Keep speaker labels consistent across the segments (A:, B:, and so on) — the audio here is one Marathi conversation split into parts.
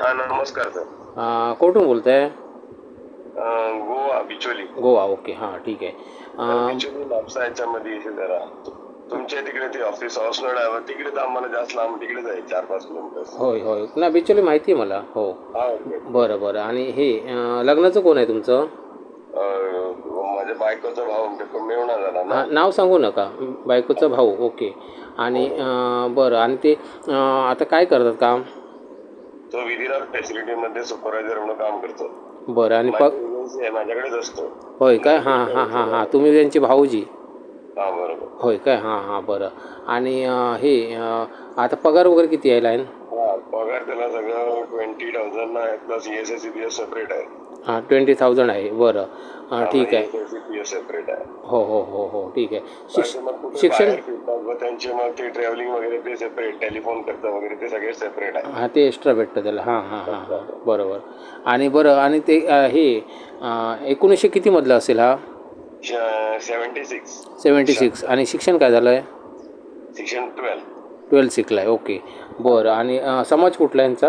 A: हा नमस्कार सर.
B: अं, कुठून बोलताय?
A: अं, गोवा बिचोली.
B: गोवा ओके. हां ठीक आहे. अं,
A: बिचोली म्हापसा याच्यामध्ये इथे जरा. तुमच्या तिकडे ते ऑफिस हाऊसनड आहे तिकडे तर आम्हाला जास्त लांब तिकडेच आहे चार पाच किलोमीटर.
B: होय होय. ना बिचोली माहिती आहे मला. हो.
A: हा ओके.
B: बरं बरं. आणि हे अं, लग्नाचं कोण आहे तुमचं?
A: अं, माझ्या बायकोचा भाऊ म्हणजे मिळवणार झाला ना.
B: हा, नाव सांगू नका. बायकोचा भाऊ ओके. आणि अं, बरं. आणि ते अं, आता काय करतात काम?
A: तो विधिराज फॅसिलिटी मध्ये सुपरवायझर म्हणून काम करतो.
B: बरं आणि
A: माझी
B: पग
A: आहे माझ्याकडेच असतो.
B: होय काय? हां हां हां हां तुम्ही त्यांची भाऊजी?
A: हा बरोबर.
B: होय काय? हां हां बरं. आणि अं, हे अं, आता पगार वगैरे किती आहे लाईन
A: हा पगार त्याला सगळं ट्वेंटी थाउजंड आहे plus S S C P S separate आहे.
B: हां ट्वेंटी थाउजंड आहे बरं. हां ठीक आहे.
A: सेपरेट आहे.
B: हो हो हो हो ठीक आहे. शिक्ष शिक्षण
A: त्यांचे मग ते ट्रॅव्हलिंग वगैरे ते सेपरेट टेलिफोन करतं वगैरे ते सगळे सेपरेट आहे.
B: हां ते एक्स्ट्रा भेटतं त्याला. हां हां हां हां. बरोबर. आणि बरं आणि ते अं, हे अं, एकोणीसशे कितीमधलं असेल हा?
A: सेवन्टी सिक्स
B: सेवन्टी सिक्स आणि शिक्षण काय झालं आहे
A: शिक्षण ट्वेल्व
B: ट्वेल्थ शिकला आहे ओके. बरं. आणि अं, समाज कुठला आहे यांचा?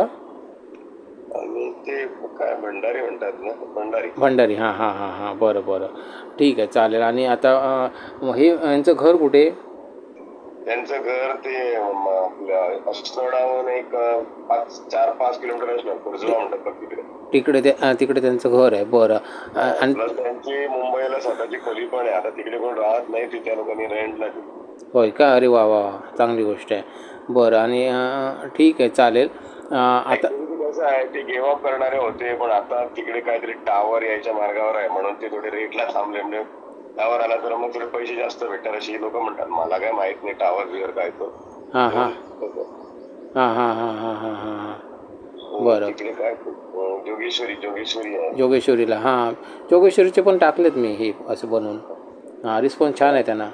A: आणि ते काय भंडारी म्हणतात ना भंडारी.
B: भंडारी. हां हां हां हां. बरं बरं. ठीक आहे चालेल. आणि आता अं, हे यांचं घर कुठे?
A: त्यांचं घर ते आपल्या अस्नोडाहून एक पाच चार पाच किलोमीटर असणार. कुर्जुला म्हणतात बघ तिकडे.
B: तिकडे ते तिकडे त्यांचं घर आहे बरं. आणि
A: त्यांची मुंबईला स्वतःची खोली पण आहे. आता तिकडे कोण राहत नाही ती त्या लोकांनी रेंटला.
B: होय का? अरे वा वा. चांगली गोष्ट आहे. बरं आणि ठीक आहे चालेल. आता
A: कसं आहे ते गेव अप करणारे होते पण आता तिकडे काहीतरी टावर यायच्या मार्गावर आहे म्हणून ते थोडे रेटला थांबले. म्हणजे टावर आला तर मग थोडे पैसे जास्त भेटतात अशी लोक म्हणतात मला काय माहीत नाही टावर बिवर काय तो.
B: हां हां. हां हां हां हां हां हां हां. बरं.
A: तिकडे काय अं, जोगेश्वरी जोगेश्वरी आहे.
B: जोगेश्वरीला हां. जोगेश्वरीचे पण टाकलेत मी हे असं बनवून. हां रिस्पॉन्स छान आहे त्यांना.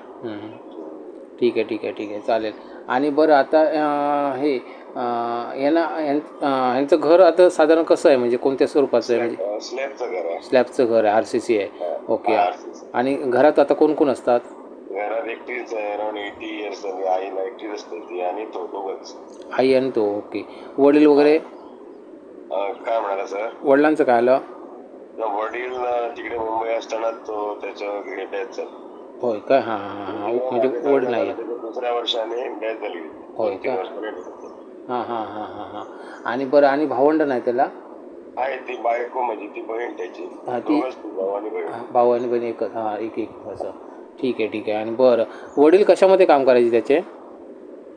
B: ठीक आहे ठीक आहे ठीक आहे. चालेल. आणि बरं आता अं, हे यांना यांचं घर आता साधारण कसं आहे? म्हणजे कोणत्या स्वरूपाचं आहे? म्हणजे
A: स्लॅबचं घर आहे.
B: स्लॅबचं घर आहे आर सी सी आहे. ओके. आणि घरात आता कोण कोण असतात?
A: घरात एकटीच आहे अराउंड एटी इयर्स झाली आईला एकटीच असते ती आणि तो दोघच.
B: आई आणि तो ओके. वडील वगैरे?
A: काय म्हणाला सर?
B: वडिलांचं काय आलं?
A: वडील तिकडे मुंबई असताना तो त्याच्या डेथ झाली.
B: होय काय? हां हां म्हणजे वडील नाही.
A: दुसऱ्या वर्षाने डेथ झाली.
B: होय हां हां हां हां हां. आणि बरं आणि भावंड नाही त्याला?
A: आहे ती बायको म्हणजे ती बहीण त्याची.
B: हा, ती-
A: दोघंच ती भाऊ आणि बहीण.
B: भाऊ आणि बहीण एकच हां एक एक असं. ठीक आहे ठीक आहे. आणि बरं वडील कशामध्ये काम करायचे त्याचे?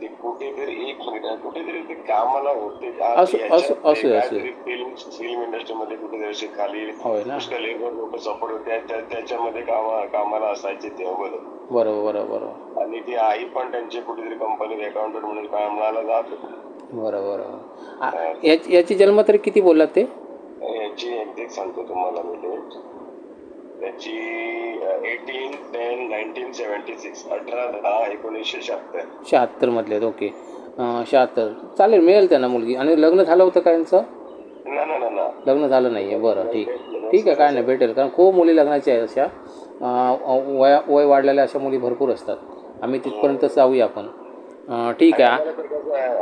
A: ते कुठेतरी एक मिनिट हा, कुठेतरी ते कामाला होते.
B: असू- असू- असू- असू.
A: फिल्म फिल्म इंडस्ट्रीमध्ये कुठेतरी असे खाली
B: होय ना.
A: पुष्कळ लेबर लोक सपोर्ट होते. त्या- त्याच्यामध्ये कामा कामाला असायचे ते अगोदर
B: बरोबर बरोबर बरोबर.
A: आणि ती आई पण त्यांची कुठेतरी कंपनीत अकाउंटंट म्हणून कामाला जात होती.
B: बरं बरं. याची याची जन्मतारीख किती बोललात ते?
A: याची एक्झॅक्ट सांगतो तुम्हाला मी डेट त्याची eighteen ten nineteen seventy six अठरा दहा एकोणीसशे शहात्तर.
B: शहात्तरमधले आहेत ओके. शहात्तर. चालेल मिळेल त्यांना मुलगी. आणि लग्न झालं होतं का यांचं?
A: ना ना ना ना.
B: लग्न झालं नाही आहे बरं ठीक. ठीक आहे काय नाही भेटेल. कारण खूप मुली लग्नाच्या आहेत अशा. वया वय वाढलेल्या अशा मुली भरपूर असतात. आम्ही तिथपर्यंत जाऊया आपण. ठीक आहे.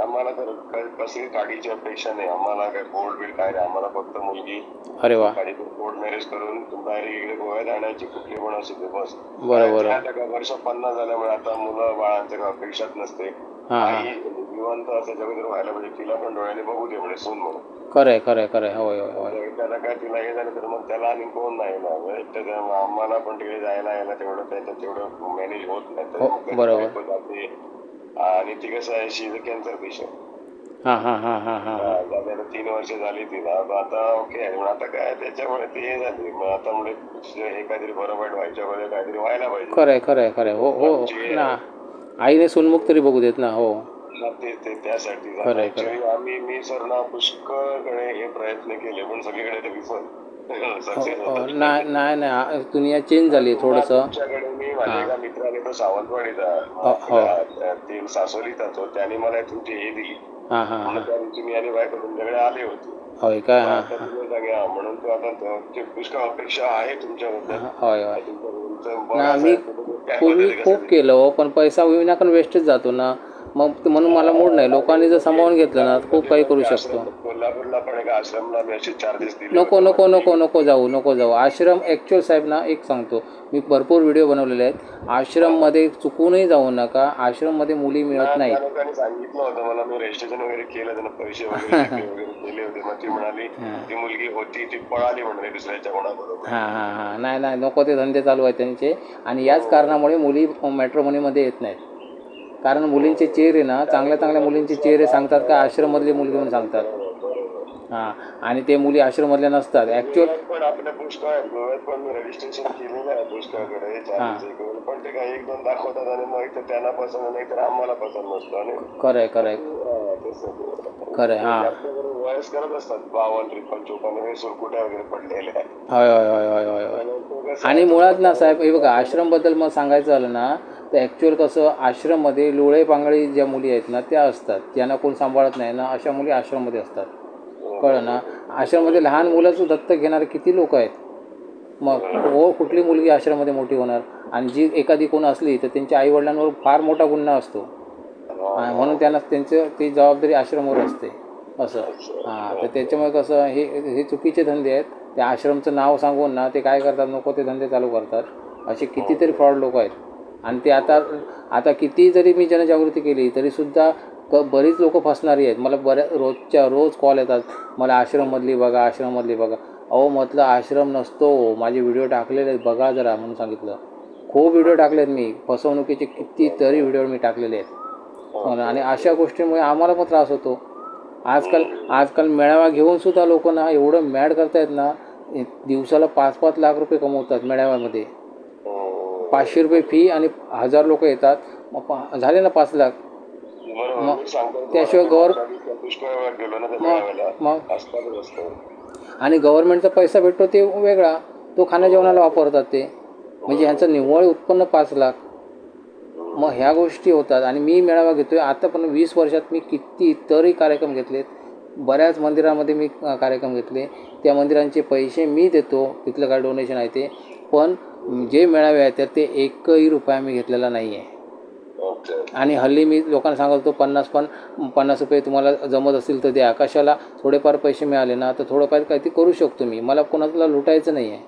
A: आम्हाला तर काही काढीची अपेक्षा नाही आम्हाला काय कोर्ट बिल काय नाही आम्हाला फक्त मुलगी
B: अरे वा.
A: काढी कोर्ट मॅरेज करून डायरेक्ट इकडे गोव्यात आणायची कुठली पण असू दे बस.
B: बरं बरं
A: आता काय वर्ष पन्नास झाल्यामुळे आता मुलं बाळांच्या काय अपेक्षाच नसते. आई जिवंत असायच्या अगोदर व्हायला पाहिजे तिला पण डोळ्याने बघू दे म्हणजे सून म्हणून.
B: खरं आहे खरं आहे खरं आहे. होय होय होय.
A: त्याला काय तिला हे झालं तर मग त्याला आणि कोण नाही ना म्हणजे आम्हाला पण तिकडे जायला यायला तेवढं त्याचं तेवढं मॅनेज होत नाही तर
B: हो, बरोबर.
A: आणि ती कसं आहे शी कॅन्सर पेशंट
B: हां हां हां. हां हां
A: तीन वर्ष झाली तिला आता ओके आहे. आता काय त्याच्यामुळे ते हे झाली. मग आता म्हणजे हे काहीतरी बरं वाईट व्हायच्या मध्ये काहीतरी व्हायला पाहिजे.
B: खरं आहे खरं आहे खरं आहे. हो हो. ना. आईने सुनमुख तरी बघू देत ना हो.
A: ते त्यासाठी. आम्ही मी सर ना पुष्कळकडे हे प्रयत्न केले पण सगळीकडे ते विफल सक्सेस
B: हो, नाही नाही नाही आ- दुनिया चेंज झाली थोडंसं.
A: मी एका मित्राने तो सावंतवाडीचा
B: हो, हो.
A: ते त्याने मला तुमची हे दिली.
B: हां हां हां.
A: म्हणून त्या दिवशी मी आणि बायको तुमच्याकडे आले होते.
B: होय काय? हां
A: आता तुम्ही सांगा म्हणून तो आता पुष्कळ अपेक्षा आहे तुमच्याबद्दल.
B: होय होय. मी
A: तुम्ही काय
B: पूर्वी खूप केलं हो, पण पैसा विनाकारण वेस्टच जातो ना. मग म्हणून मला मूड नाही. लोकांनी जर सांभाळून घेतलं ना तर खूप काही करू शकतो.
A: कोल्हापूरला पण एका आश्रमला मी असे चार्जेस दिले.
B: नको नको नको नको जाऊ नको जाऊ. आश्रम ॲक्च्युअल साहेब ना एक सांगतो. मी भरपूर व्हिडिओ बनवलेले आहेत. आश्रममध्ये चुकूनही जाऊ नका. आश्रममध्ये मुली मिळत
A: लोकांनी सांगितलं होतं मला मी रजिस्ट्रेशन वगैरे केलं त्यांना पैसे वगैरे केले होते. मग ती म्हणाली ती मुलगी होती ती पळाली म्हणाली दुसऱ्याच्या कोणाबरोबर.
B: हां हां हां. नाही नाही नको ते धंदे चालू आहेत त्यांचे. आणि याच कारणामुळे मुली मॅट्रोमनीमध्ये येत नाहीत. कारण मुलींचे चेहरे ना चांगल्या चांगल्या मुलींचे चेहरे सांगतात का आश्रममधली मुलगी म्हणून सांगतात. हां आणि ते मुली आश्रममधल्या नसतात. ॲक्च्युअल
A: पण आपल्या पुष्कळ आहेत गोव्यात पण मी रजिस्ट्रेशन केलेलं आहे पुष्कळकडे चार्जेस हे करून पण ते काय एक दोन दाखवतात आणि मग इथं त्यांना पसंत नाही तर आम्हाला पसंत नसतं आणि
B: खरं आहे खरं आहे. खरं आहे हां.
A: आपल्याकडे वयस करत असतात बावन्न त्रेपन्न चोपन्न हे सुरकुट्या वगैरे पडलेले आहेत.
B: होय होय होय होय होय
A: आणि
B: मुळात ना साहेब हे बघा आश्रमबद्दल मग सांगायचं झालं ना तर ॲक्च्युअल कसं आश्रममध्ये लोळे पांगळी ज्या मुली आहेत ना त्या असतात. ज्यांना कोण सांभाळत नाही ना अशा मुली आश्रममध्ये असतात. कळलं ना? आश्रममध्ये लहान मुलाचं दत्तक घेणारे किती लोक आहेत? मग हो कुठली मुलगी आश्रममध्ये मोठी होणार? आणि जी एखादी कोण असली तर त्यांच्या आईवडिलांवर फार मोठा गुन्हा असतो. म्हणून त्यांना त्यांचं ती जबाबदारी आश्रमावर असते. असं. हां तर त्याच्यामुळे कसं हे हे चुकीचे धंदे आहेत. त्या आश्रमचं नाव सांगून ना ते काय करतात नको ते धंदे चालू करतात. असे कितीतरी फ्रॉड लोक आहेत. आणि ते आता आता किती जरी मी जनजागृती केली तरीसुद्धा क बरीच लोक फसणारी आहेत. मला बऱ्या रोजच्या रोज कॉल येतात. मला आश्रममधली बघा आश्रममधली बघा. अहो म्हटलं आश्रम नसतो. माझे व्हिडिओ टाकलेले आहेत. बघा जरा म्हणून सांगितलं. खूप व्हिडिओ टाकले आहेत मी. फसवणुकीचे कितीतरी व्हिडिओ मी टाकलेले आहेत. आणि अशा गोष्टींमुळे आम्हाला पण त्रास होतो. आजकाल आजकाल मेळावा घेऊन सुद्धा लोक ना एवढं मॅड करतायत ना दिवसाला पाच पाच लाख रुपये कमवतात मेळाव्यामध्ये. पाचशे रुपये फी आणि हजार लोक येतात. मग पा- झाले ना पाच लाख?
A: बरोबर मी सांगतो
B: त्याशिवाय
A: मेळाव्याला
B: मग आणि गव्हर्नमेंटचा पैसा भेटतो ते वेगळा. तो खाण्या जेवणाला वापरतात ते. म्हणजे ह्यांचं निव्वळ उत्पन्न पाच लाख. मग ह्या गोष्टी होतात. आणि मी मेळावा घेतोय. आता पण वीस वर्षात मी किती तरी कार्यक्रम घेतलेत. बऱ्याच मंदिरामध्ये मी कार्यक्रम घेतले. त्या मंदिरांचे पैसे मी देतो. तिथलं काय डोनेशन आहे ते. पण जे मेळावे आहेत त्यात ते एकही रुपया मी घेतलेला नाही आहे.
A: ओके.
B: आणि हल्ली मी लोकांना सांगतो पन्नास पण पन्नास रुपये तुम्हाला जमत असतील तर द्या. कशाला थोडेफार पैसे मिळाले ना तर थोडंफार काहीतरी करू शकतो मी. मला कोणाला लुटायचं नाही आहे.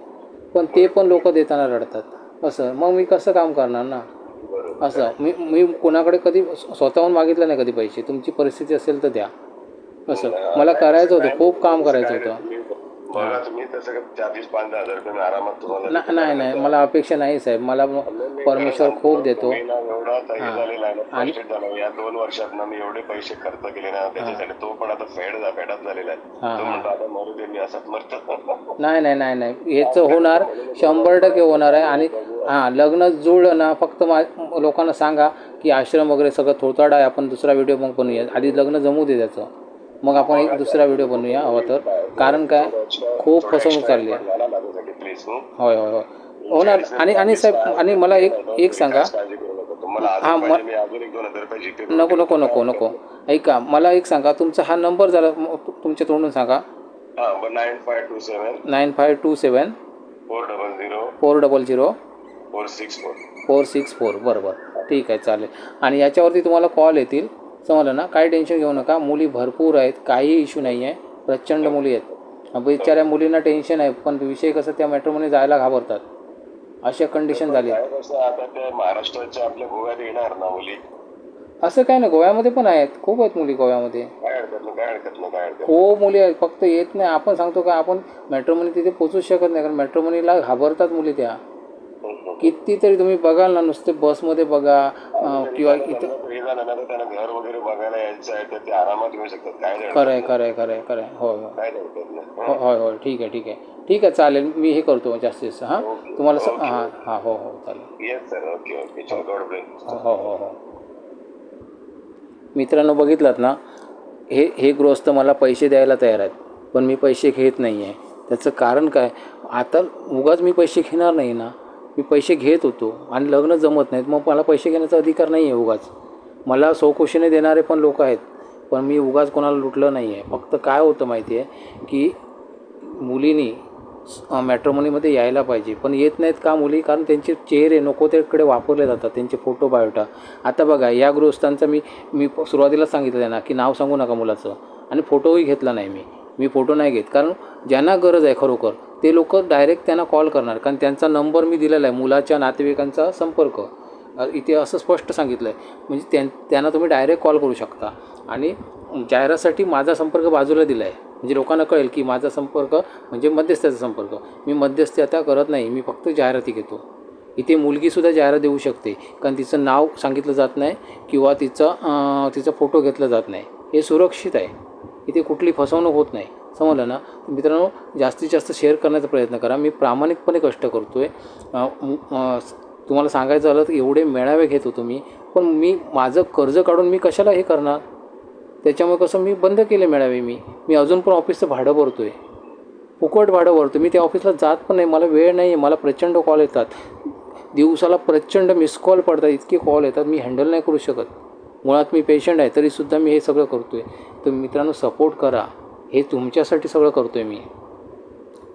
B: पण ते पण लोक देताना रडतात. असं. मग मी कसं काम करणार ना? असं. मी मी कोणाकडे कधी स्व- स्वतःहून मागितलं नाही कधी पैसे. तुमची परिस्थिती असेल तर द्या. असं. मला करायचं होतं. खूप काम करायचं होतं.
A: बघा तुम्ही तसं काय चाळीस पाच हजार रुपये मी आरामात तुम्हाला
B: ना- नाही नाही मला अपेक्षा नाही साहेब. मला परमेश्वर खूप देतो.
A: मी ना एवढा आता झालेला आहे ना frustrated झालो. या दोन वर्षात ना मी एवढे पैसे खर्च केले ना त्याच्यासाठी तो पण आता फेड फेडात झालेला आहे.
B: हां
A: तो म्हणतो आता मरू दे मी असाच मरतो.
B: नाही नाही नाही नाही. हेचं होणार शंभर टक्के होणार आहे. आणि हां लग्न जुळलं ना फक्त मा लोकांना सांगा की आश्रम वगैरे सगळं थोताड आहे. आपण दुसरा व्हिडिओ मग बनवूया आधी लग्न जमू दे त्याचं. मग आपण एक दुसरा व्हिडिओ बनवूया हवं तर कारण काय? खूप फसवणूक चालली आहे.
A: झाला
B: होय होय होय. होणार. आणि आणि साहेब आणि मला एक एक सांगा. हां. नको नको नको नको. ऐका मला एक सांगा. तुमचा हा नंबर जरा तु- तुमच्या तोंडून सांगा.
A: हा nine five two seven
B: nine five two seven
A: four double zero
B: four double zero
A: four six four
B: four six four बरोबर ठीक आहे चालेल. आणि याच्यावरती तुम्हाला कॉल येतील. समजलं ना? काही टेन्शन घेऊ नका. मुली भरपूर आहेत. काही इश्यू नाही आहे प्रचंड मुली आहेत. बिचाऱ्या मुलींना टेन्शन आहे. पण विषय कसं त्या मेट्रोमध्ये जायला घाबरतात. अशा कंडिशन झाली
A: महाराष्ट्राच्या आपल्या गोव्यात येणार ना मुली?
B: असं काय नाही. गोव्यामध्ये पण आहेत. खूप आहेत मुली गोव्यामध्ये. खूप मुली आहेत. फक्त येत नाही. आपण सांगतो का आपण मेट्रोमनी तिथे पोचूच शकत नाही. कारण मेट्रोमनीला घाबरतात मुली त्या.
A: नाही
B: कितीतरी तुम्ही बघाल ना नुसते बसमध्ये बघा किंवा इथं
A: हे झालं ना तर त्यांना घर वगैरे बघायला यायचं आहे तर ते आरामात येऊ शकतात. काय नाही
B: खरं आहे खरं आहे खरं आहे खरं आहे. होय होय.
A: काय नाही
B: हो होय होय. ठीक आहे ठीक आहे. ठीक आहे चालेल. मी हे करतो जास्तीत जास्त हां? तुम्हाला स हां हां हो हो चालेल.
A: येस सर ओके ओके चल गॉड ब्लेस
B: हो हो हो. हो मित्रांनो बघितलात ना? हे हे गृहस्थ मला पैसे द्यायला तयार आहेत पण मी पैसे घेत नाही आहे त्याचं कारण काय? आता उगाच मी पैसे घेणार नाही ना. मी पैसे घेत होतो आणि लग्न जमत नाहीत मग मला पैसे घेण्याचा अधिकार नाही आहे उगाच. मला सौकुशीने देणारे पण लोक आहेत पण मी उगाच कोणाला लुटलं नाही आहे फक्त काय होतं माहिती आहे की मुलीनी मॅट्रोमनीमध्ये यायला पाहिजे. पण येत नाहीत का मुली? कारण त्यांचे चेहरे नको त्याकडे वापरले जातात त्यांचे फोटो बायोटा आता बघा या गृहस्थांचा मी मी प- सुरुवातीला सांगितलं आहे ना की नाव सांगू नका मुलाचं. आणि फोटोही घेतला नाही मी. मी फोटो नाही घेत. कारण ज्यांना गरज आहे खरोखर ते लोक डायरेक्ट त्यांना कॉल करणार. कारण त्यांचा नंबर मी दिलेला आहे मुलाच्या नातेवाईकांचा संपर्क. इथे असं स्पष्ट सांगितलं आहे म्हणजे त्यां त्यांना तुम्ही डायरेक्ट कॉल करू शकता. आणि जाहिरातसाठी माझा संपर्क बाजूला दिला आहे म्हणजे लोकांना कळेल की माझा संपर्क म्हणजे मध्यस्थाचा संपर्क. मी मध्यस्थी आता करत नाही. मी फक्त जाहिराती घेतो. इथे मुलगीसुद्धा जाहिरात देऊ शकते. कारण तिचं नाव सांगितलं जात नाही किंवा तिचा तिचा फोटो घेतला जात नाही. हे सुरक्षित आहे. इथे कुठली फसवणूक होत नाही. समजलं ना मित्रांनो जास्तीत जास्त शेअर करण्याचा प्रयत्न करा. मी प्रामाणिकपणे कष्ट करतो आहे तुम्हाला सांगायचं झालं तर एवढे मेळावे घेत होतो मी. पण मी माझं कर्ज काढून मी कशाला हे करणार? त्याच्यामुळे कसं मी बंद केले मेळावे मी. मी अजून पण ऑफिसचं भाडं भरतो आहे फुकट भाडं भरतो. मी त्या ऑफिसला जात पण नाही. मला वेळ नाही आहे मला प्रचंड कॉल येतात. दिवसाला प्रचंड मिस कॉल पडतात. इतके कॉल येतात. मी हँडल नाही करू शकत. मुळात मी पेशंट आहे. तरीसुद्धा मी हे सगळं करतो आहे तर मित्रांनो सपोर्ट करा. हे तुमच्यासाठी सगळं करतो आहे मी.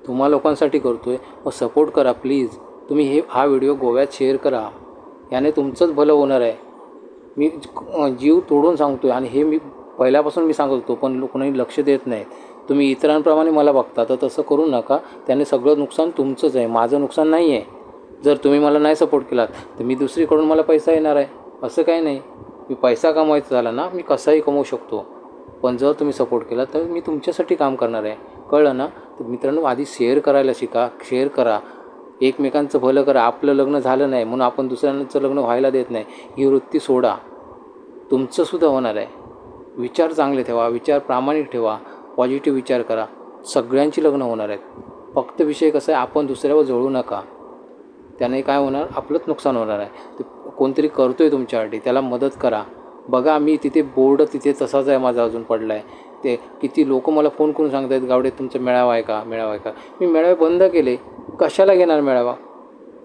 B: तुम्हा लोकांसाठी करतो आहे मग सपोर्ट करा प्लीज तुम्ही हे हा व्हिडिओ गोव्यात शेअर करा. याने तुमचंच भलं होणार आहे. मी जीव तोडून सांगतो आहे आणि हे मी पहिल्यापासून मी सांगत होतो पण लो- कोणी लक्ष देत नाही. तुम्ही इतरांप्रमाणे मला बघता तर तसं करू नका. त्याने सगळं नुकसान तुमचंच आहे. माझं नुकसान नाही आहे. जर तुम्ही मला नाही सपोर्ट केलात तर मी दुसरीकडून मला पैसा येणार आहे. असं काही नाही. मी पैसा कमवायचा झाला ना मी कसाही कमवू शकतो. पण जर तुम्ही सपोर्ट केला तर मी तुमच्यासाठी काम करणार आहे. कळलं ना? तर मित्रांनो आधी शेअर करायला शिका. शेअर करा. एकमेकांचं भलं करा आपलं लग्न झालं नाही म्हणून आपण दुसऱ्यांचं लग्न व्हायला देत नाही. ही वृत्ती सोडा. तुमचंसुद्धा होणार आहे. विचार चांगले ठेवा विचार प्रामाणिक ठेवा पॉझिटिव्ह विचार करा. सगळ्यांची लग्न होणार आहेत. फक्त विषय कसा आहे आपण दुसऱ्यावर जळू नका. त्याने काय होणार? आपलंच नुकसान होणार आहे. ते कोणतरी करतो आहे तुमच्यासाठी त्याला मदत करा. बघा मी तिथे बोर्ड तिथे तसाच आहे माझा अजून पडला आहे ते किती लोक मला फोन करून सांगत आहेत गावडे तुमचा मेळावा आहे का? मेळावा आहे का? मी मेळावे बंद केले. कशाला घेणार मेळावा?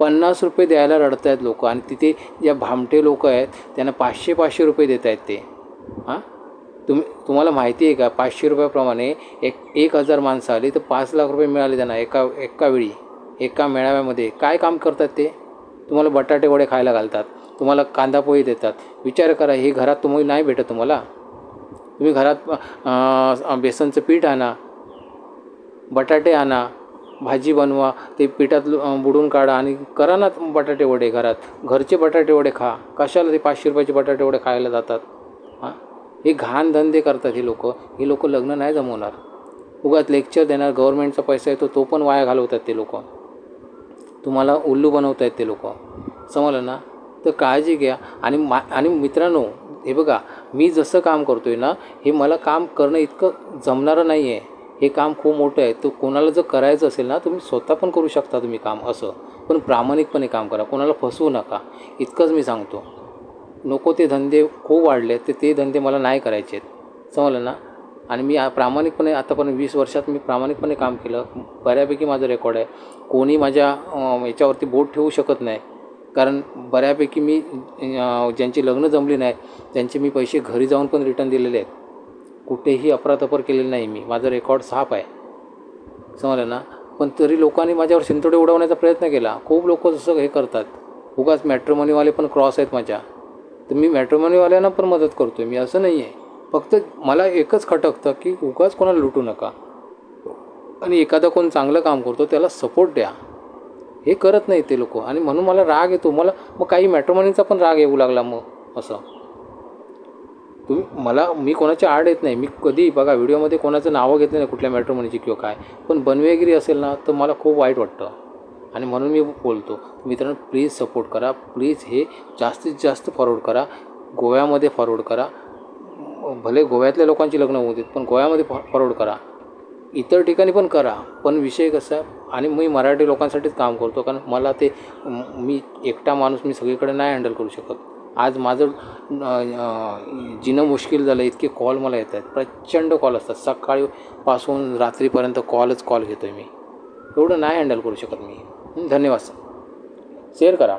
B: पन्नास रुपये द्यायला रडत आहेत लोक आणि तिथे ज्या भामटे लोक आहेत त्यांना पाचशे पाचशे रुपये देत आहेत ते. हां? तुम्ही तुम्हाला माहिती आहे का? पाचशे रुपयाप्रमाणे एक एक हजार माणसं आली तर पाच लाख रुपये मिळाले त्यांना एका एका वेळी एका मेळाव्यामध्ये. काय काम करतात ते? तुम्हाला बटाटे वडे खायला घालतात तुम्हाला कांदा पोहे देतात. विचार करा हे घरात तुम्ही नाही भेटत तुम्हाला? तुम्ही घरात बेसनचं पीठ आणा बटाटे आणा भाजी बनवा ते पिठात लु- बुडून काढा आणि करा ना बटाटे वडे घरात. घरचे बटाटे वडे खा. कशाला ते पाचशे रुपयाचे बटाटे वडे खायला जातात? हां? हे घाण धंदे करतात हे लोक. हे लोक लग्न नाही जमवणार. उगाच लेक्चर देणार गव्हर्नमेंटचा पैसा येतो तो पण वाया घालवतात ते लोक. तुम्हाला उल्लू बनवत आहेत ते लोक. समजलं ना? तर काळजी घ्या. आणि मा आणि मित्रांनो हे बघा मी जसं काम करतो आहे ना हे मला काम करणं इतकं जमणारं नाही आहे हे काम खूप मोठं आहे. तर कोणाला जर करायचं असेल ना तुम्ही स्वतः पण करू शकता तुम्ही काम असं. पण प्रामाणिकपणे काम करा. कोणाला फसवू नका. इतकंच मी सांगतो. नको ते धंदे खूप वाढले तर ते धंदे मला नाही करायचे आहेत. समजलं ना? आणि मी प्रामाणिकपणे आतापर्यंत वीस वर्षात मी प्रामाणिकपणे काम केलं. बऱ्यापैकी माझं रेकॉर्ड आहे. कोणी माझ्या याच्यावरती बोट ठेवू शकत नाही. कारण बऱ्यापैकी मी ज्यांची लग्न जमली नाही त्यांचे मी पैसे घरी जाऊन पण रिटर्न दिलेले आहेत. कुठेही अपरातपर केलेलं नाही मी. माझं रेकॉर्ड साफ आहे. समजलं ना? पण तरी लोकांनी माझ्यावर शिंतोडे उडवण्याचा प्रयत्न केला. खूप लोक जसं हे करतात. उगाच मॅट्रोमनीवाले पण क्रॉस आहेत माझ्या. तर मी मॅट्रोमनीवाल्यांना पण मदत करतो आहे मी असं नाही आहे फक्त मला एकच खटकतं की उगाच कोणाला लुटू नका. आणि एखादा कोण चांगलं काम करतो त्याला सपोर्ट द्या. हे करत नाही ते लोक. आणि म्हणून मला राग येतो. मला मग काही मॅट्रोमनीचा पण राग येऊ लागला मग असं. तुम्ही मला मी कोणाच्या आड येत नाही. मी कधी बघा व्हिडिओमध्ये कोणाचं नावं घेतलं नाही कुठल्या मॅट्रोमनीची किंवा काय. पण बनवेगिरी असेल ना तर मला खूप वाईट वाटतं. आणि म्हणून मी बोलतो मित्रांनो प्लीज सपोर्ट करा. प्लीज हे जास्तीत जास्त फॉरवर्ड करा. गोव्यामध्ये फॉरवर्ड करा. भले गोव्यातल्या लोकांची लग्न होऊ देत पण गोव्यामध्ये फॉ फॉरवर्ड करा. इतर ठिकाणी पण करा. पण विषय कसा आहे आणि मी मराठी लोकांसाठीच काम करतो कारण मला ते मी एकटा माणूस मी सगळीकडे नाही हँडल करू शकत. आज माझं जिणं मुश्किल झालं इतके कॉल मला येत आहेत. प्रचंड कॉल असतात. सकाळीपासून रात्रीपर्यंत कॉलच कॉल घेतो आहे मी. एवढं नाही हँडल करू शकत मी. धन्यवाद सर. शेअर करा.